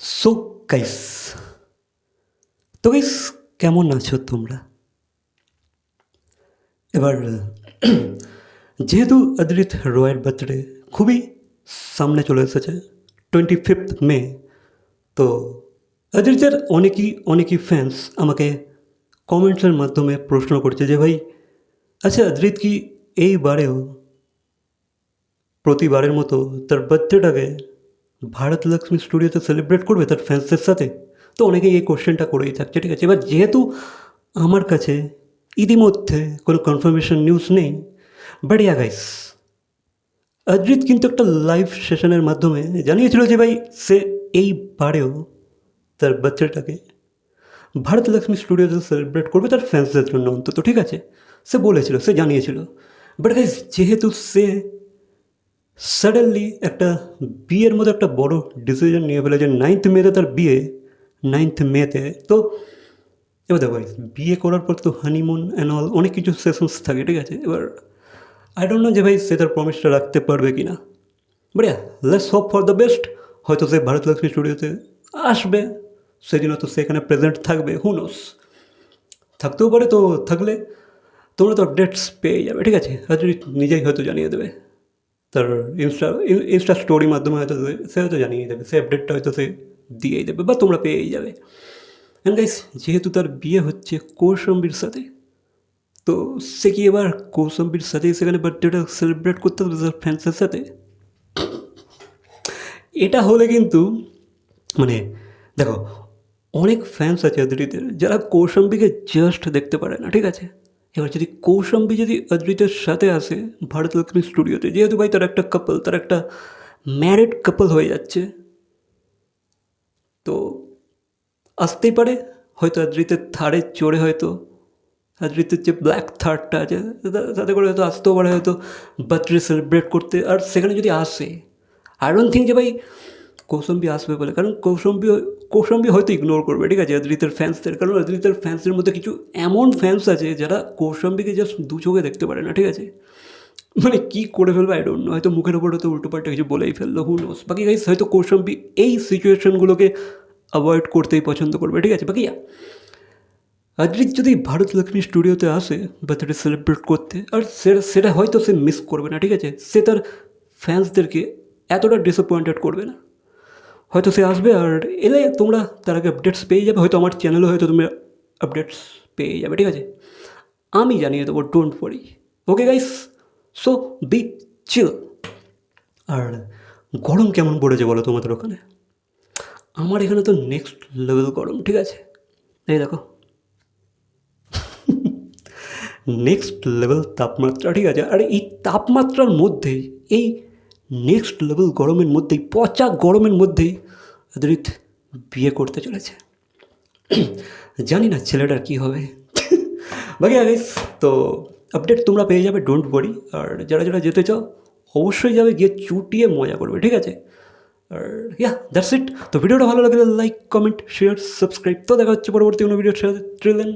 So guys তো guys কেমন আছো তোমরা? এবার, যেহেতু অদ্রিত রয়ের বার্থডে খুবই সামনে চলে এসেছে টোয়েন্টি ফিফথ মে তো অদ্রিতের অনেকই অনেকই ফ্যান্স আমাকে কমেন্টসের মাধ্যমে প্রশ্ন করছে যে, ভাই আচ্ছা অদ্রিত কি এইবারেও, প্রতিবারের মতো তার বার্থডেটাকে ভারত লক্ষ্মী স্টুডিওতে সেলিব্রেট করবে তার ফ্যান্সদের সাথে? তো অনেকেই এই কোশ্চেনটা করেই থাকছে, ঠিক আছে? এবার যেহেতু আমার কাছে ইতিমধ্যে কোনো কনফার্মেশন নিউজ নেই বাট ইয়া গাইস অজিত কিন্তু একটা লাইভ সেশনের মাধ্যমে জানিয়েছিল যে ভাই, সে এইবারেও তার বাচ্চাটাকে ভারত লক্ষ্মী স্টুডিওতে সেলিব্রেট করবে তার ফ্যান্সদের জন্য অন্তত, ঠিক আছে? সে বলেছিল, সে জানিয়েছিল। বাট গাইস যেহেতু সে সাডেনলি একটা বিয়ের মধ্যে একটা বড় ডিসিশন নিয়ে ফেলে যে নাইন্থ মেতে তার বিয়ে। নাইন্থ মেতে তো, এবার দেখো, বিয়ে করার পর তো হানিমুন অ্যান্ড অল অনেক কিছু সেশনস থাকে, ঠিক আছে? এবার আই ডোন্ট নো যে ভাই সে তার প্রমিসটা রাখতে পারবে কি না but let's hope for the best হয়তো সে ভারত লক্ষ্মী স্টুডিওতে আসবে। সেদিন তো সেখানে প্রেজেন্ট থাকবে। হুনোস থাকতেও পারে তো থাকলে তোমরা তো আপডেটস পেয়ে যাবে, ঠিক আছে? আর যদি নিজেই হয়তো জানিয়ে দেবে। তার ইনস্টা ইনস্টা স্টোরির মাধ্যমে হয়তো সে- হয়তো জানিয়ে দেবে, সে আপডেটটা হয়তো সে দিয়েই দেবে বা তোমরা পেয়েই যাবে। অ্যান্ড গাইস যেহেতু তার বিয়ে হচ্ছে কৌশম্বীর সাথে, তো সে কি এবার কৌশম্বীর সাথেই সেখানে বার্থডেটা সেলিব্রেট করতে হবে তার ফ্যান্সের সাথে? এটা হলে কিন্তু মানে দেখো, অনেক ফ্যান্স আছে অদ্রিতের যারা কৌশম্বীকে জাস্ট দেখতে পারে না, ঠিক আছে? এবার যদি কৌশম্বি যদি অদ্রিতের সাথে আসে, ভারত লক্ষ্মী স্টুডিওতে, যেহেতু ভাই তার একটা কাপল তার একটা ম্যারিড কাপল হয়ে যাচ্ছে, তো আসতেই পারে, হয়তো অদ্রিতের থারে চড়ে হয়তো অদ্রিতের যে ব্ল্যাক থার্ডটা আছে তাতে করে হয়তো আসতেও পারে, হয়তো বার্থডে সেলিব্রেট করতে, আর সেখানে যদি আসে আই ডোন্ট থিঙ্ক যে ভাই কৌশম্বী আসবে বলে। কারণ কৌশম্বী কৌশম্বী হয়তো ইগনোর করবে, ঠিক আছে? অদ্রিতের ফ্যান্সদের কারণ অদ্রিতের ফ্যান্সের মধ্যে কিছু এমন ফ্যান্স আছে যারা কৌশম্বীকে জাস্ট দু চোখে দেখতে পারে না, ঠিক আছে? মানে কী করে ফেলবে? আই ডোন্ট নো হয়তো মুখের ওপর হয়তো উল্টো পাল্টা কিছু বলেই ফেলল হু নোস বাকি গাইস হয়তো কৌশম্বী এই সিচুয়েশনগুলোকে অ্যাভয়েড করতেই পছন্দ করবে, ঠিক আছে? বাকি অদ্রিত যদি ভারত লক্ষ্মী স্টুডিওতে আসে বার্থডে সেলিব্রেট করতে, আর সেটা হয়তো সে মিস করবে না, ঠিক আছে? সে তার ফ্যান্সদেরকে এতটা ডিসঅ্যাপয়েন্টেড করবে না। হয়তো সে আসবে আর এলে তোমরা তার আগে আপডেটস পেয়ে যাবে। হয়তো আমার চ্যানেলে হয়তো তুমি আপডেটস পেয়ে যাবে, ঠিক আছে? আমি জানিয়ে দেবো don't worry okay guys so be chill আর গরম কেমন পড়েছে বলো তোমাদের ওখানে? আমার এখানে তো নেক্সট লেভেল গরম, ঠিক আছে? এই দেখো। নেক্সট লেভেল তাপমাত্রা, ঠিক আছে? আর এই তাপমাত্রার মধ্যেই এই নেক্সট লেভেল গরমের মধ্যেই, পচা গরমের মধ্যেই অদ্রিত বিয়ে করতে চলেছে। জানি না ছেলেটার কী হবে। বাকি আগে, তো আপডেট তোমরা পেয়ে যাবে ডোন্ট ওয়ারি আর যারা যারা যেতে চাও, অবশ্যই যাবে, গিয়ে চুটিয়ে মজা করবে, ঠিক আছে? আর ইয়া দ্যাটস ইট তো ভিডিওটা ভালো লাগলে লাইক কমেন্ট শেয়ার সাবস্ক্রাইব তো দেখা হচ্ছে পরবর্তী কোনো ভিডিও ট্রিলেন